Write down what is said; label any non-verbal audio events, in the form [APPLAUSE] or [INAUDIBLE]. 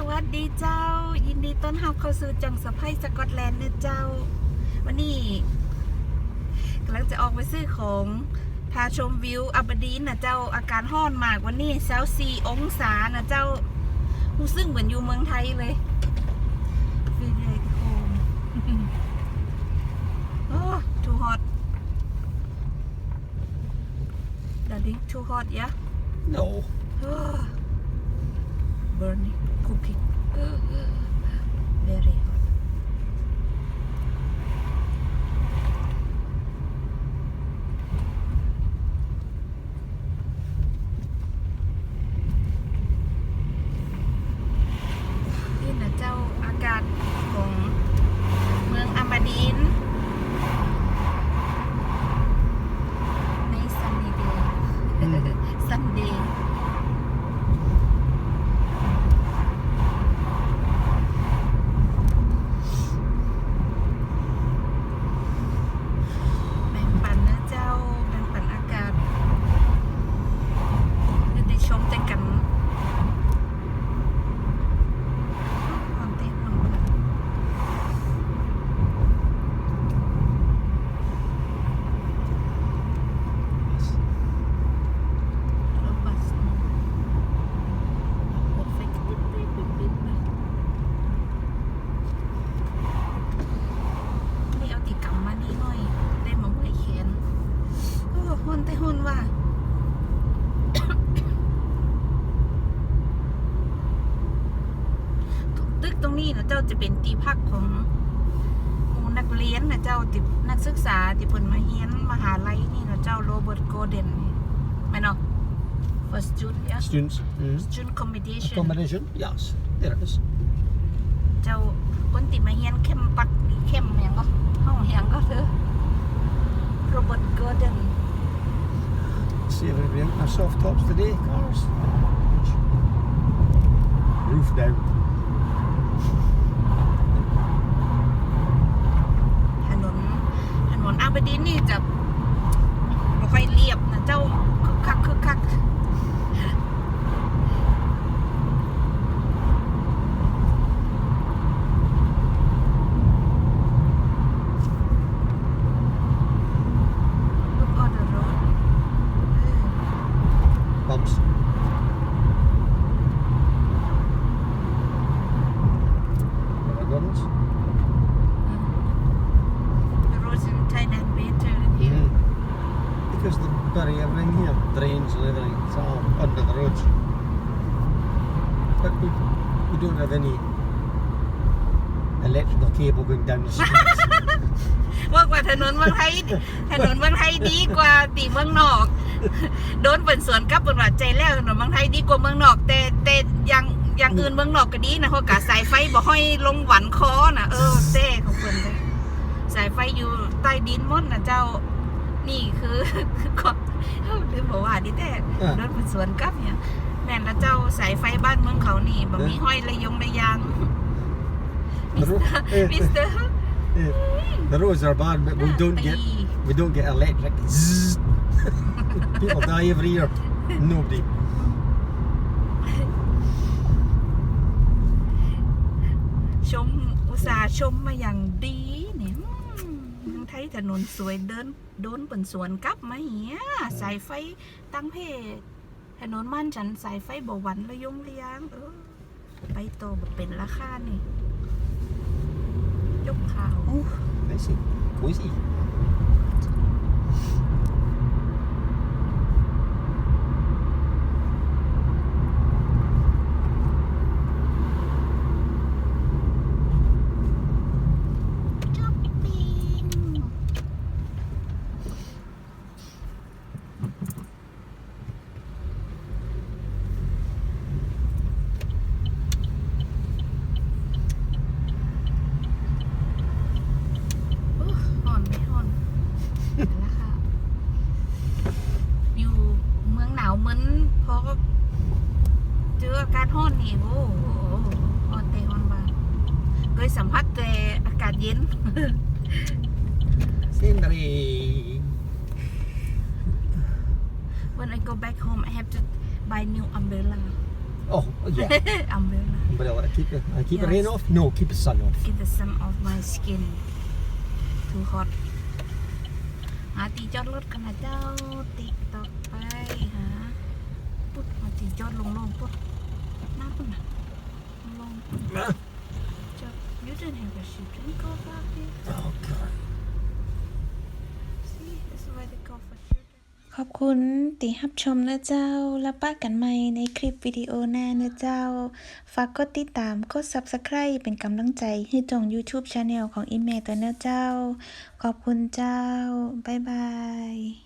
สวัสดีเจ้า ยินดีต้อนรับเข้าสู่จังสะพายสกอตแลนด์เนอะเจ้า วันนี้กำลังจะออกไปซื้อของพาชมวิวอับดีนนะเจ้าอาการห้อนมากวันนี้เซลซีองศานะเจ้ารู้สึกเหมือนอยู่เมืองไทยเลยฟีลเลกโฮมโอ้ too hot Daddy too hot yeah No. burning 커피. ติกรรมมานี่หน่อยได้มาไว้แขนโอ้หุ่นแต่หุ่นว่ะตึกตรงนี้นะเจ้าจะเป็นที่พักของหมู่นักเรียนนะเจ้าตินักศึกษาที่เพิ่นมาเรียนมหาลัยนี่นะเจ้าโรเบิร์ตโกเดนแม่นเนาะ first student yeah Students. Mm. student accommodation Accommodation? Yes. There it is. เจ้าคนติมาเรียนเข้มปักนี่เข้มหยังก็ ห้องหยังก็เถอะโรเบิร์ตโกเดน See everybody in their soft tops today, cars. Roof down. ถนนถนนอาบดีนนี่จะบ่ค่อยเรียบนะเจ้าคึกคักคึกคักลูกออเดอร์รถ Bumps. There are guns. The roads in Thailand better than here. Mm. Because they bury everything here, drains and everything. It's all under the roads. But we, we don't have any electrical cable going down the streets. ว่ากว่าถนนเมืองไทย ถนนเมืองไทยดีกว่าตีเมืองนอก โดนเปิดสวนกลับเปิดว่าใจแล้วถนนเมืองไทยดีกว่าเมืองนอก แต่แต่อยังอยังอื่นเมืองนอกก็ดีนะเพราะกะสายไฟบ่ห้อยลงหวันคอนะเออเจ้ของเพิ่นเลยสายไฟอยู่ใต้ดินหมดนะเจ้า นี่คือก็ลืมบอกว่าดิแต่อะโดนเปิดสวนกลับเนี่ยแม่นแล้วเจ้าสายไฟบ้านเมืองเขานี่บ่มีห้อยระยงระยางมิสเตอร์มิสเตอร์ Yeah. The roads are bad, but we don't get ตี we don't get electric. Zzz. People die every year. Nobody. ชมอุตสาห์ชมมาอย่างดี ยถนนสวยเดินโดนเปิ่นสวนกลับมาเหี้ยสายไฟตั้งเพศถนนม่านฉันสายไฟบวันระยงระยงเออไปโตแบบเป็นราคานี่ ยกข่าวไม่สิคุยสิ เคยสัมผัสแต่อากาศเย็น [LAUGHS] Scenery. when I go back home I have to buy new umbrella Oh, yeah. [LAUGHS] umbrella Umbrella. Keep it. Uh, keep Yes. the rain off? No, keep the sun off. get the sun of my skin too hot หาตีจ ขอบคุณติรับชมนะเจ้า แล้วป้ากันใหม่ในคลิปวิดีโอหน้านะเจ้า ฝากกดติดตามกด subscribe เป็นกำลังใจให้จง YouTube Channel ของอีเมตัวเนะเจ้า ขอบคุณเจ้า บ๊ายบาย